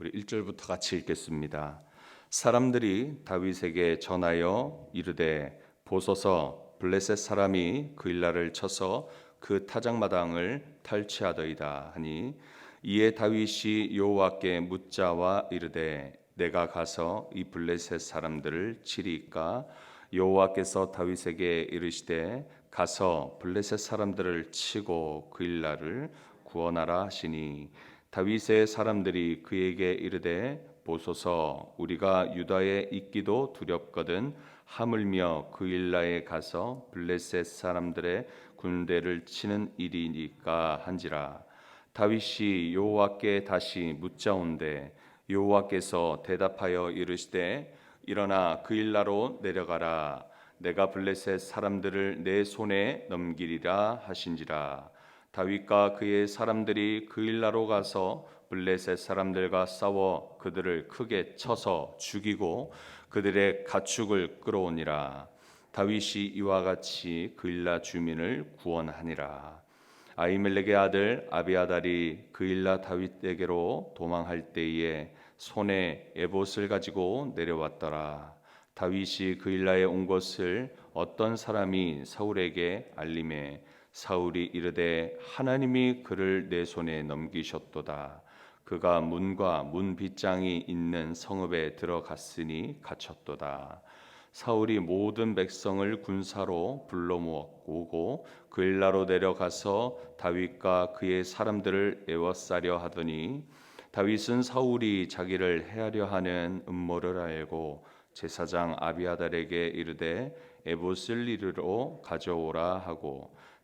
우리 1절부터 같이 읽겠습니다. 사람들이 다윗에게 전하여 이르되 보소서 블레셋 사람이 그 일날을 쳐서 그 타작마당을 탈취하더이다 하니 이에 다윗이 여호와께 묻자와 이르되 내가 가서 이 블레셋 사람들을 치리까 여호와께서 다윗에게 이르시되 가서 블레셋 사람들을 치고 그 일날을 구원하라 하시니 다윗의 사람들이 그에게 이르되 보소서 우리가 유다에 있기도 두렵거든 하물며 그 일라에 가서 블레셋 사람들의 군대를 치는 일이니까 한지라. 다윗이 여호와께 다시 묻자온데 여호와께서 대답하여 이르시되 일어나 그 일라로 내려가라. 내가 블레셋 사람들을 내 손에 넘기리라 하신지라 다윗과 그의 사람들이 그 일라로 가서 블레셋 사람들과 싸워 그들을 크게 쳐서 죽이고 그들의 가축을 끌어오니라. 다윗이 이와 같이 그 일라 주민을 구원하니라. 아이멜렉의 아들 아비아달이 그 일라 다윗에게로 도망할 때에 손에 에봇을 가지고 내려왔더라. 다윗이 그 일라에 온 것을 어떤 사람이 사울에게 알림해 사울이 이르되 하나님이 그를 내 손에 넘기셨도다. 그가 문과 문 빗장이 있는 성읍에 들어갔으니 갇혔도다. 사울이 모든 백성을 군사로 불러 모으고 그 일라로 내려가서 다윗과 그의 사람들을 에워싸려 하더니 다윗은 사울이 자기를 해하려 하는 음모를 알고 제사장 아비아달에게 이르되 이르러 가져오라 하고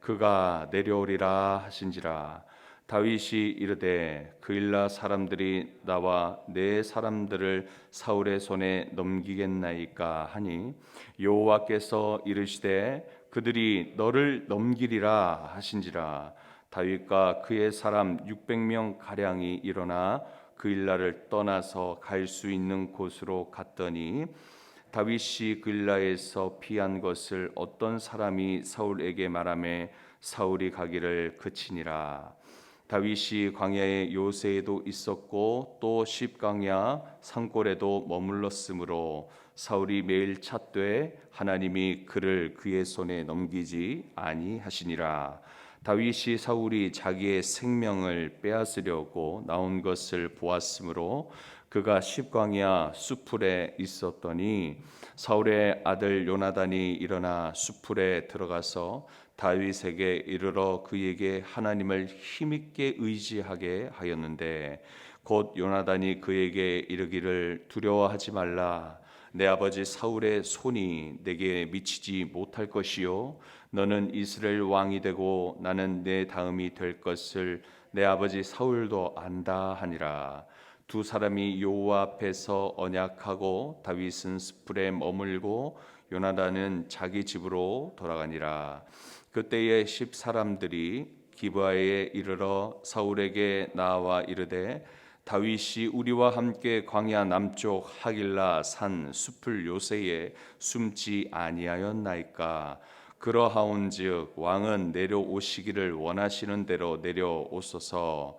그가 내려오리라 하신지라. 다윗이 이르되 그 일라 사람들이 나와 내 사람들을 사울의 손에 넘기겠나이까 하니 여호와께서 이르시되 그들이 너를 넘기리라 하신지라. 다윗과 그의 사람 600명 가량이 일어나 그 일라를 떠나서 갈 수 있는 곳으로 갔더니 다윗이 글라에서 피한 것을 어떤 사람이 사울에게 말하매 사울이 가기를 그치니라. 다윗이 광야의 요새에도 있었고 또 십광야 산골에도 머물렀으므로 사울이 매일 찾되 하나님이 그를 그의 손에 넘기지 아니하시니라. 다윗이 사울이 자기의 생명을 빼앗으려고 나온 것을 보았으므로 그가 십광야 수풀에 있었더니 사울의 아들 요나단이 일어나 수풀에 들어가서 다윗에게 이르러 그에게 하나님을 힘있게 의지하게 하였는데 곧 요나단이 그에게 이르기를 두려워하지 말라. 내 아버지 사울의 손이 내게 미치지 못할 것이요. 너는 이스라엘 왕이 되고 나는 내 다음이 될 것을 내 아버지 사울도 안다 하니라 두 사람이 여호와 앞에서 언약하고 다윗은 스풀에 머물고 요나단은 자기 집으로 돌아가니라. 그때에 십 사람들이 기브아에 이르러 사울에게 나와 이르되 다윗이 우리와 함께 광야 남쪽 하길라 산 숲을 요새에 숨지 아니하였나이까? 그러하온즉 왕은 내려오시기를 원하시는 대로 내려오소서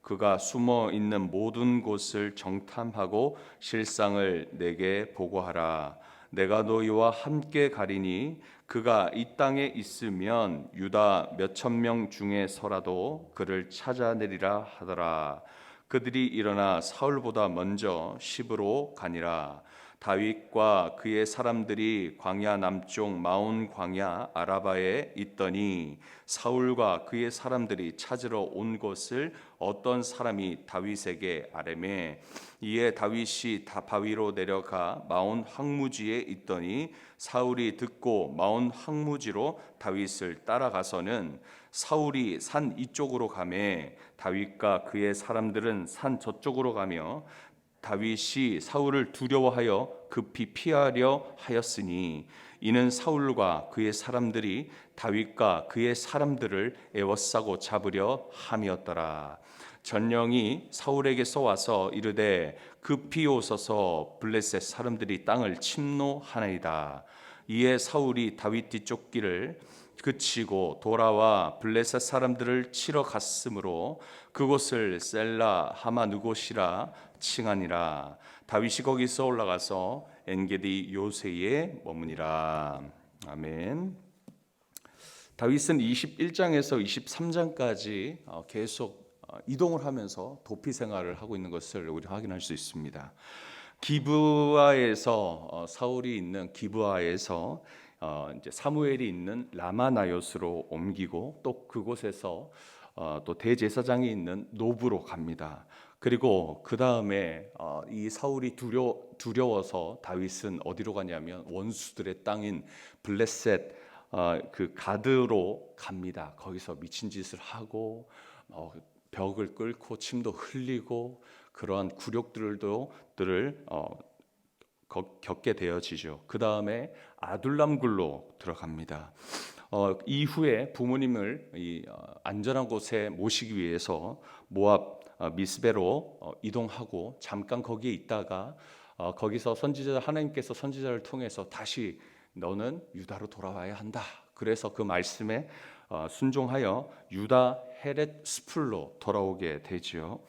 그가 숨어 있는 모든 곳을 정탐하고 실상을 내게 보고하라. 내가 너희와 함께 가리니 그가 이 땅에 있으면 유다 몇천 명 중에서라도 그를 찾아내리라 하더라. 그들이 일어나 사울보다 먼저 시브로 가니라. 다윗과 그의 사람들이 광야 남쪽 마온 광야 아라바에 있더니 사울과 그의 사람들이 찾으러 온 것을 어떤 사람이 다윗에게 아뢰매? 이에 다윗이 다 바위로 내려가 마온 황무지에 있더니 사울이 듣고 마온 황무지로 다윗을 따라가서는 사울이 산 이쪽으로 가매 다윗과 그의 사람들은 산 저쪽으로 가며 다윗이 사울을 두려워하여 급히 피하려 하였으니 이는 사울과 그의 사람들이 다윗과 그의 사람들을 애워싸고 잡으려 함이었더라. 전령이 사울에게 쏘와서 이르되 급히 오소서 블레셋 사람들이 땅을 침노하나이다. 이에 사울이 다윗 뒤쪽 길을 그치고 돌아와 블레셋 사람들을 치러 갔으므로 그곳을 셀라 하마누곳이라 칭하니라 다윗이 거기서 올라가서 엔게디 요새에 머무니라 아멘. 다윗은 21장에서 23장까지 어, 계속 어, 이동을 하면서 도피 생활을 하고 있는 것을 우리 확인할 수 있습니다. 기브아에서 어, 사울이 있는 기브아에서 어, 이제 사무엘이 있는 라마나요스로 옮기고 또 그곳에서 어, 또 대제사장이 있는 노브로 갑니다. 그리고 그 다음에 어, 이 사울이 두려 두려워서 다윗은 어디로 가냐면 원수들의 땅인 블레셋 어, 그 가드로 갑니다. 거기서 미친 짓을 하고 어, 벽을 끓고 침도 흘리고 그러한 굴욕들도 들을 겪게 되어지죠. 그 다음에 아둘람굴로 들어갑니다. 어, 이후에 부모님을 이, 어, 안전한 곳에 모시기 위해서 모압 어, 미스베로 어, 이동하고 잠깐 거기에 있다가 어, 거기서 선지자 하나님께서 선지자를 통해서 다시 너는 유다로 돌아와야 한다. 그래서 그 말씀에 어, 순종하여 유다 헤렛 스풀로 돌아오게 되지요.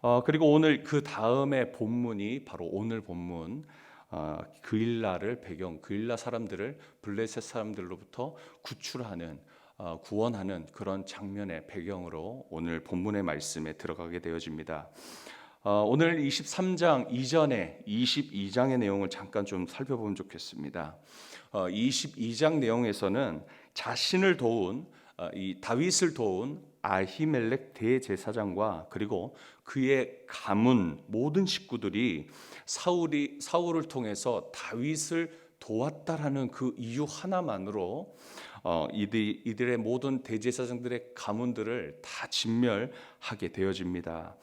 어, 그리고 오늘 그 다음에 본문이 바로 오늘 본문 어, 그일라를 배경 그일라 사람들을 블레셋 사람들로부터 구출하는 어, 구원하는 그런 장면의 배경으로 오늘 본문의 말씀에 들어가게 되어집니다. 어, 오늘 23장 이전에 22장의 내용을 잠깐 좀 살펴보면 좋겠습니다. 어, 22장 내용에서는 자신을 도운 어, 이 다윗을 도운 아히멜렉 대제사장과 그리고 그의 가문 모든 식구들이 사울이 사울을 통해서 다윗을 도왔다라는 그 이유 하나만으로 어, 이들, 이들의 모든 대제사장들의 가문들을 다 진멸하게 되어집니다.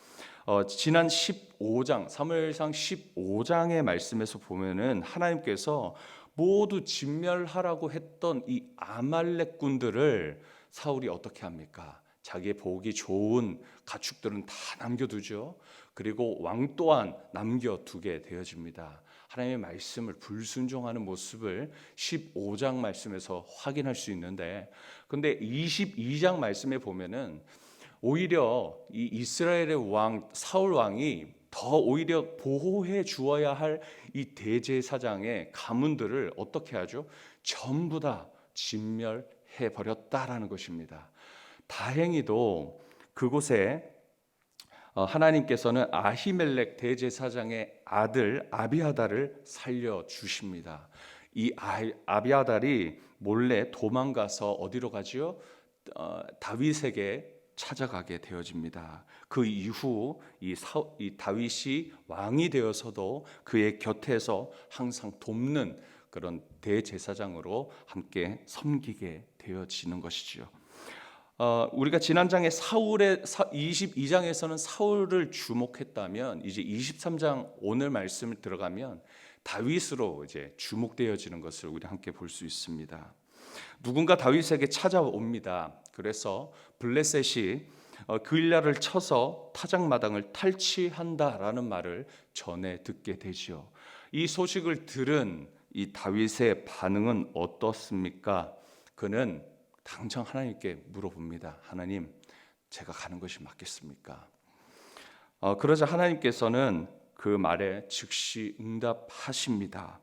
어, 지난 15장 사무엘상 15장의 말씀에서 보면은 하나님께서 모두 진멸하라고 했던 이 아말렉 군들을 사울이 어떻게 합니까? 자기의 보기 좋은 가축들은 다 남겨두죠. 그리고 왕 또한 남겨두게 되어집니다. 하나님의 말씀을 불순종하는 모습을 15장 말씀에서 확인할 수 있는데, 근데 22장 말씀에 보면은 오히려 이 이스라엘의 왕 사울 왕이 더 오히려 보호해 주어야 할 이 대제사장의 가문들을 어떻게 하죠? 전부 다 진멸해 버렸다라는 것입니다. 다행히도 그곳에 어, 하나님께서는 아히멜렉 대제사장의 아들 아비아달을 살려 주십니다. 이 아- 아비아달이 몰래 도망가서 어디로 가지요? 어, 다윗에게 찾아가게 되어집니다. 그 이후 이, 사, 이 다윗이 왕이 되어서도 그의 곁에서 항상 돕는 그런 대제사장으로 함께 섬기게 되어지는 것이지요. 어, 우리가 지난 장에 사울의 22장에서는 사울을 주목했다면 이제 23장 오늘 말씀을 들어가면 다윗으로 이제 주목되어지는 것을 우리 함께 볼 수 있습니다. 누군가 다윗에게 찾아옵니다. 그래서 블레셋이 어, 그일라를 쳐서 타작마당을 탈취한다라는 말을 전해 듣게 되지요. 이 소식을 들은 이 다윗의 반응은 어떻습니까? 그는 당장 하나님께 물어봅니다. 하나님, 제가 가는 것이 맞겠습니까? 어, 그러자 하나님께서는 그 말에 즉시 응답하십니다.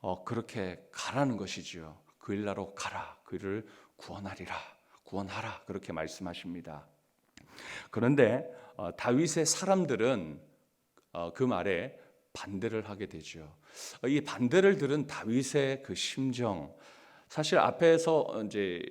어, 그렇게 가라는 것이지요. 그 일나로 가라. 그를 구원하리라. 구원하라. 그렇게 말씀하십니다. 그런데 어, 다윗의 사람들은 어, 그 말에 반대를 하게 되죠. 어, 이 반대를 들은 다윗의 그 심정, 사실 앞에서 이제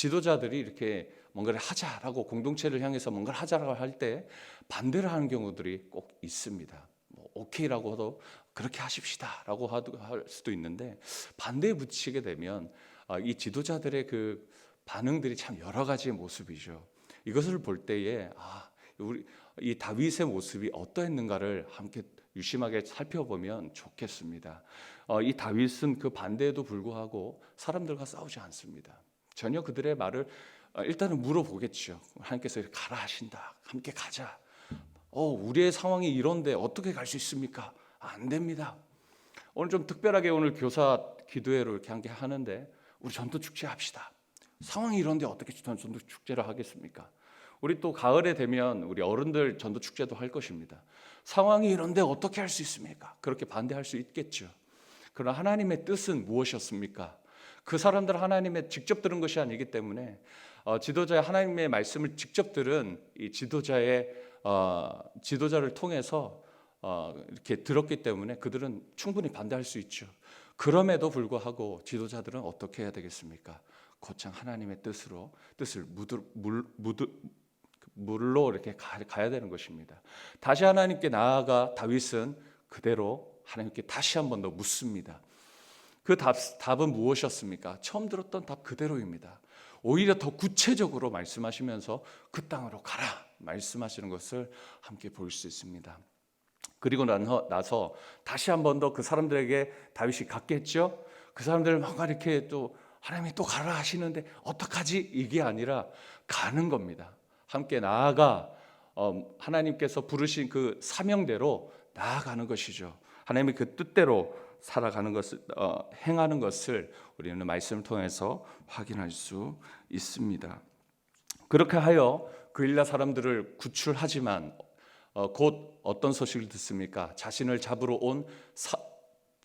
지도자들이 이렇게 뭔가를 하자라고 공동체를 향해서 뭔가를 하자라고 할 때 반대를 하는 경우들이 꼭 있습니다. 뭐 오케이라고 해도 그렇게 하십시다라고 할 수도 있는데 반대에 붙이게 되면 아, 이 지도자들의 그 반응들이 참 여러 가지의 모습이죠. 이것을 볼 때에 아, 우리 이 다윗의 모습이 어떠했는가를 함께 유심하게 살펴보면 좋겠습니다. 어, 이 다윗은 그 반대에도 불구하고 사람들과 싸우지 않습니다. 전혀 그들의 말을 어, 일단은 물어보겠죠. 하나님께서 가라 하신다. 함께 가자. 어, 우리의 상황이 이런데 어떻게 갈 수 있습니까? 안 됩니다. 오늘 좀 특별하게 오늘 교사 기도회로 이렇게 함께 하는데 우리 전도 축제 합시다. 상황이 이런데 어떻게 전도 축제를 하겠습니까? 우리 또 가을에 되면 우리 어른들 전도 축제도 할 것입니다. 상황이 이런데 어떻게 할 수 있습니까? 그렇게 반대할 수 있겠죠. 그러나 하나님의 뜻은 무엇이었습니까? 그 사람들 하나님의 직접 들은 것이 아니기 때문에 어, 지도자의 하나님의 말씀을 직접 들은 이 지도자의 어, 지도자를 통해서 어, 이렇게 들었기 때문에 그들은 충분히 반대할 수 있죠. 그럼에도 불구하고 지도자들은 어떻게 해야 되겠습니까? 곧장 하나님의 뜻으로 뜻을 묻을 물 묻을 물로 이렇게 가, 가야 되는 것입니다. 다시 하나님께 나아가 다윗은 그대로 하나님께 다시 한 번 더 묻습니다. 그 답, 답은 무엇이었습니까? 처음 들었던 답 그대로입니다. 오히려 더 구체적으로 말씀하시면서 그 땅으로 가라 말씀하시는 것을 함께 볼 수 있습니다. 그리고 나서, 다시 한 번 더 그 사람들에게 다윗이 갔겠죠. 그 사람들 뭔가 이렇게 또 하나님이 또 가라 하시는데 어떡하지? 이게 아니라 가는 겁니다. 함께 나아가 어, 하나님께서 부르신 그 사명대로 나아가는 것이죠. 하나님의 그 뜻대로 살아가는 것을 어, 행하는 것을 우리는 말씀을 통해서 확인할 수 있습니다. 그렇게 하여 그일라 사람들을 구출하지만 어, 곧 어떤 소식을 듣습니까? 자신을 잡으러 온 사,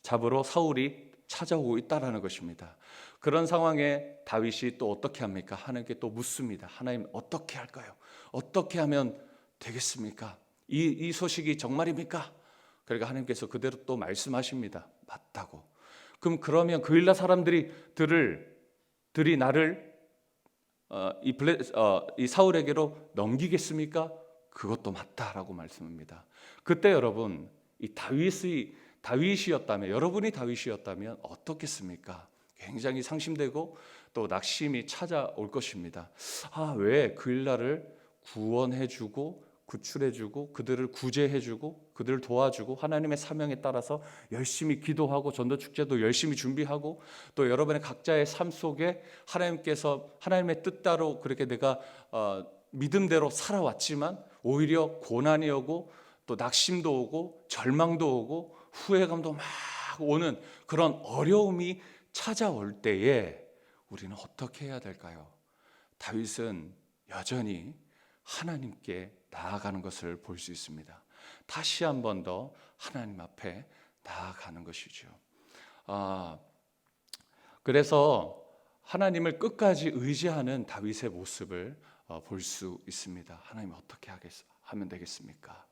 잡으러 사울이 찾아오고 있다라는 것입니다. 그런 상황에 다윗이 또 어떻게 합니까? 하나님께 또 묻습니다. 하나님 어떻게 할까요? 어떻게 하면 되겠습니까? 이, 이 소식이 정말입니까? 그러니까 하나님께서 그대로 또 말씀하십니다. 맞다고. 그럼 그러면 그일라 사람들이 들을 들이 나를 어, 이, 블레, 어, 이 사울에게로 넘기겠습니까? 그것도 맞다라고 말씀합니다. 그때 여러분 이 다윗이 다윗이었다면 여러분이 다윗이었다면 어떻겠습니까? 굉장히 상심되고 또 낙심이 찾아올 것입니다. 아, 왜 그일라를 구원해 주고 구출해주고 그들을 구제해주고 그들을 도와주고 하나님의 사명에 따라서 열심히 기도하고 전도 축제도 열심히 준비하고 또 여러분의 각자의 삶 속에 하나님께서 하나님의 뜻대로 그렇게 내가 어, 믿음대로 살아왔지만 오히려 고난이 오고 또 낙심도 오고 절망도 오고 후회감도 막 오는 그런 어려움이 찾아올 때에 우리는 어떻게 해야 될까요? 다윗은 여전히 하나님께 나아가는 것을 볼 수 있습니다. 다시 한 번 더 하나님 앞에 나아가는 것이죠. 아, 그래서 하나님을 끝까지 의지하는 다윗의 모습을 어, 볼수 있습니다. 하나님 어떻게 하겠, 하면 되겠습니까?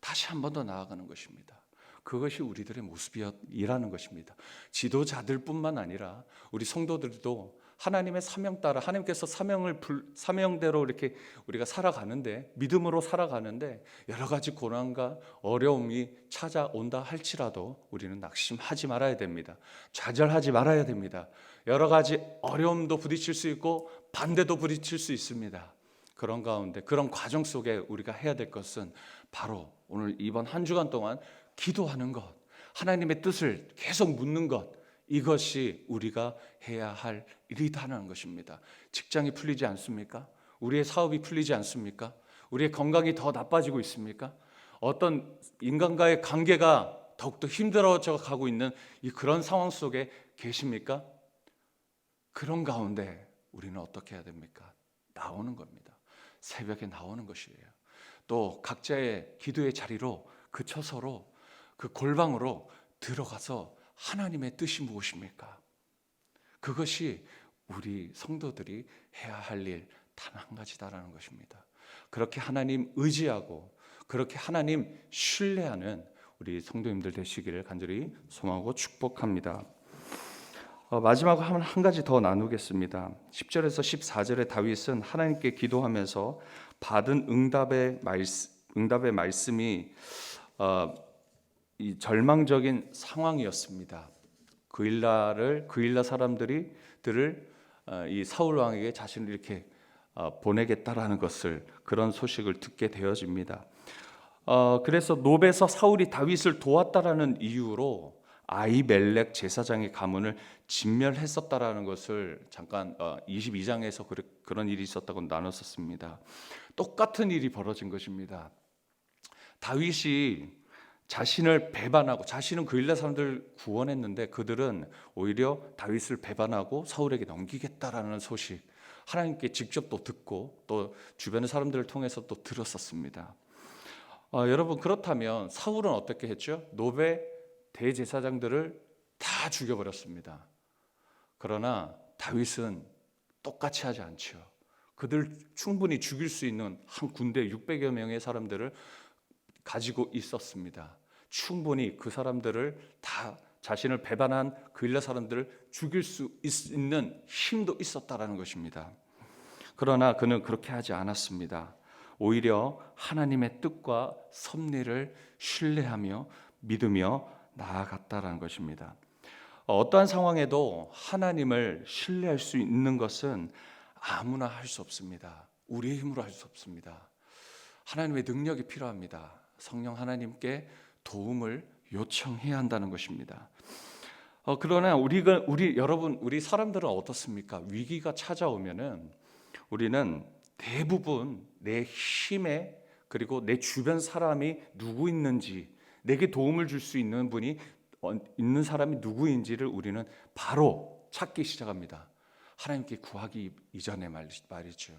다시 한 번 더 나아가는 것입니다. 그것이 우리들의 모습이라는 것입니다. 지도자들뿐만 아니라 우리 성도들도 하나님의 사명 따라 하나님께서 사명을 불, 사명대로 이렇게 우리가 살아가는데 믿음으로 살아가는데 여러 가지 고난과 어려움이 찾아온다 할지라도 우리는 낙심하지 말아야 됩니다. 좌절하지 말아야 됩니다. 여러 가지 어려움도 부딪힐 수 있고 반대도 부딪힐 수 있습니다. 그런 가운데 그런 과정 속에 우리가 해야 될 것은 바로 오늘 이번 한 주간 동안 기도하는 것, 하나님의 뜻을 계속 묻는 것, 이것이 우리가 해야 할 일이다는 것입니다. 직장이 풀리지 않습니까? 우리의 사업이 풀리지 않습니까? 우리의 건강이 더 나빠지고 있습니까? 어떤 인간과의 관계가 더욱더 힘들어져 가고 있는 이 그런 상황 속에 계십니까? 그런 가운데 우리는 어떻게 해야 됩니까? 나오는 겁니다. 새벽에 나오는 것이에요. 또 각자의 기도의 자리로 그쳐서로 그 골방으로 들어가서 하나님의 뜻이 무엇입니까? 그것이 우리 성도들이 해야 할 일 단 한 가지다라는 것입니다. 그렇게 하나님 의지하고 그렇게 하나님 신뢰하는 우리 성도님들 되시기를 간절히 소망하고 축복합니다. 어, 마지막으로 한, 한 가지 더 나누겠습니다. 10절에서 14절에 다윗은 하나님께 기도하면서 받은 응답의 말씀, 응답의 말씀이 어, 이 절망적인 상황이었습니다. 그 일라를 그 일라 사람들이 들을 어, 이 사울 왕에게 자신을 이렇게 어, 보내겠다라는 것을 그런 소식을 듣게 되어집니다. 어, 그래서 노베서 사울이 다윗을 도왔다라는 이유로 아이멜렉 제사장의 가문을 진멸했었다라는 것을 잠깐 어, 22장에서 그런 일이 있었다고 나눴었습니다. 똑같은 일이 벌어진 것입니다. 다윗이 자신을 배반하고 자신은 그 일라 사람들 구원했는데 그들은 오히려 다윗을 배반하고 사울에게 넘기겠다라는 소식 하나님께 직접 또 듣고 또 주변의 사람들을 통해서 또 들었었습니다. 어, 여러분 그렇다면 사울은 어떻게 했죠? 노베 대제사장들을 다 죽여버렸습니다. 그러나 다윗은 똑같이 하지 않죠. 그들 충분히 죽일 수 있는 한 군대 600여 명의 사람들을 가지고 있었습니다. 충분히 그 사람들을 다 자신을 배반한 그 일라 사람들을 죽일 수 있는 힘도 있었다라는 것입니다. 그러나 그는 그렇게 하지 않았습니다. 오히려 하나님의 뜻과 섭리를 신뢰하며 믿으며 나아갔다라는 것입니다. 어떠한 상황에도 하나님을 신뢰할 수 있는 것은 아무나 할 수 없습니다. 우리의 힘으로 할 수 없습니다. 하나님의 능력이 필요합니다. 성령 하나님께 도움을 요청해야 한다는 것입니다. 어, 그러나 우리가 우리 여러분 우리 사람들은 어떻습니까? 위기가 찾아오면은 우리는 대부분 내 힘에 그리고 내 주변 사람이 누구 있는지 내게 도움을 줄 수 있는 분이 어, 있는 사람이 누구인지를 우리는 바로 찾기 시작합니다. 하나님께 구하기 이전에 말이죠.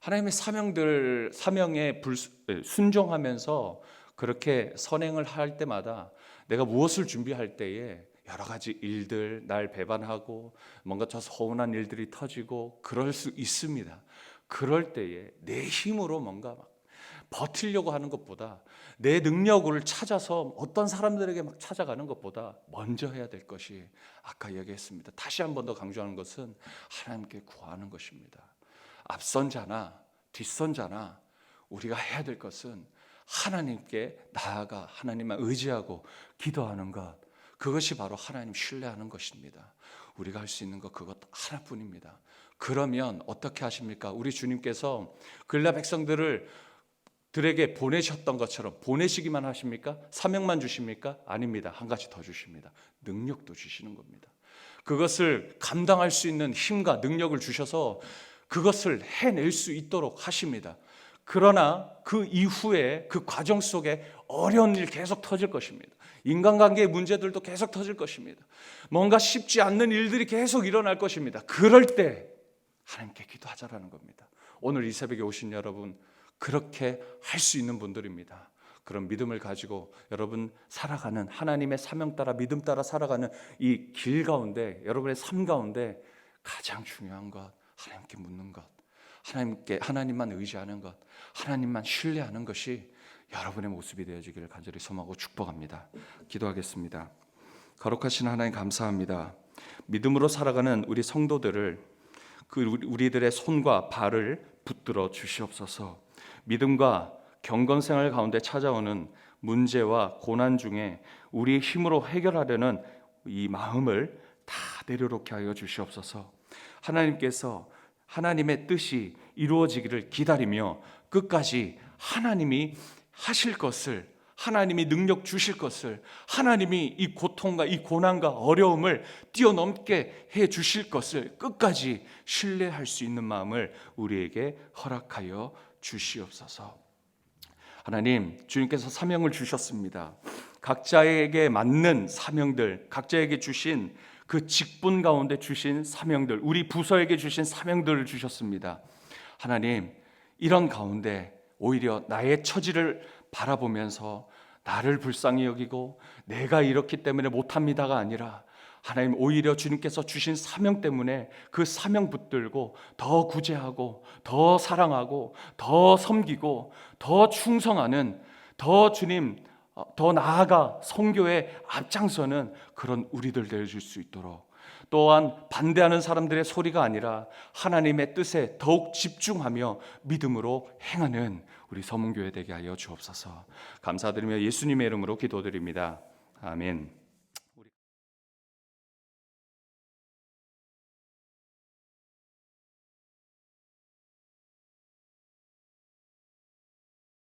하나님의 사명들 사명에 불, 순종하면서 그렇게 선행을 할 때마다 내가 무엇을 준비할 때에 여러 가지 일들 날 배반하고 뭔가 저 서운한 일들이 터지고 그럴 수 있습니다. 그럴 때에 내 힘으로 뭔가 막 버틸려고 하는 것보다 내 능력을 찾아서 어떤 사람들에게 막 찾아가는 것보다 먼저 해야 될 것이 아까 얘기했습니다. 다시 한 번 더 강조하는 것은 하나님께 구하는 것입니다. 앞선 자나 뒷선 자나 우리가 해야 될 것은 하나님께 나아가 하나님만 의지하고 기도하는 것 그것이 바로 하나님 신뢰하는 것입니다. 우리가 할 수 있는 것 그것 하나뿐입니다. 그러면 어떻게 하십니까? 우리 주님께서 글라 백성들을 들에게 보내셨던 것처럼 보내시기만 하십니까? 사명만 주십니까? 아닙니다. 한 가지 더 주십니다. 능력도 주시는 겁니다. 그것을 감당할 수 있는 힘과 능력을 주셔서 그것을 해낼 수 있도록 하십니다. 그러나 그 이후에 그 과정 속에 어려운 일 계속 터질 것입니다. 인간관계의 문제들도 계속 터질 것입니다. 뭔가 쉽지 않는 일들이 계속 일어날 것입니다. 그럴 때 하나님께 기도하자라는 겁니다. 오늘 이 새벽에 오신 여러분 그렇게 할 수 있는 분들입니다. 그런 믿음을 가지고 여러분 살아가는 하나님의 사명 따라 믿음 따라 살아가는 이 길 가운데 여러분의 삶 가운데 가장 중요한 것 하나님께 묻는 것 하나님께 하나님만 의지하는 것 하나님만 신뢰하는 것이 여러분의 모습이 되어지기를 간절히 소망하고 축복합니다. 기도하겠습니다. 거룩하신 하나님 감사합니다. 믿음으로 살아가는 우리 성도들을 그 우리들의 손과 발을 붙들어 주시옵소서. 믿음과 경건 생활 가운데 찾아오는 문제와 고난 중에 우리의 힘으로 해결하려는 이 마음을 다 내려놓게 하여 주시옵소서. 하나님께서 하나님의 뜻이 이루어지기를 기다리며 끝까지 하나님이 하실 것을 하나님이 능력 주실 것을 하나님이 이 고통과 이 고난과 어려움을 뛰어넘게 해 주실 것을 끝까지 신뢰할 수 있는 마음을 우리에게 허락하여 주시옵소서. 하나님, 주님께서 사명을 주셨습니다. 각자에게 맞는 사명들, 각자에게 주신 그 직분 가운데 주신 사명들, 우리 부서에게 주신 사명들을 주셨습니다. 하나님, 이런 가운데 오히려 나의 처지를 바라보면서 나를 불쌍히 여기고 내가 이렇기 때문에 못합니다가 아니라 하나님 오히려 주님께서 주신 사명 때문에 그 사명 붙들고 더 구제하고 더 사랑하고 더 섬기고 더 충성하는 더 주님 어, 더 나아가 성교에 앞장서는 그런 우리들 되어줄 수 있도록 또한 반대하는 사람들의 소리가 아니라 하나님의 뜻에 더욱 집중하며 믿음으로 행하는 우리 서문교회 되게 하여 주옵소서. 감사드리며 예수님의 이름으로 기도드립니다. 아멘.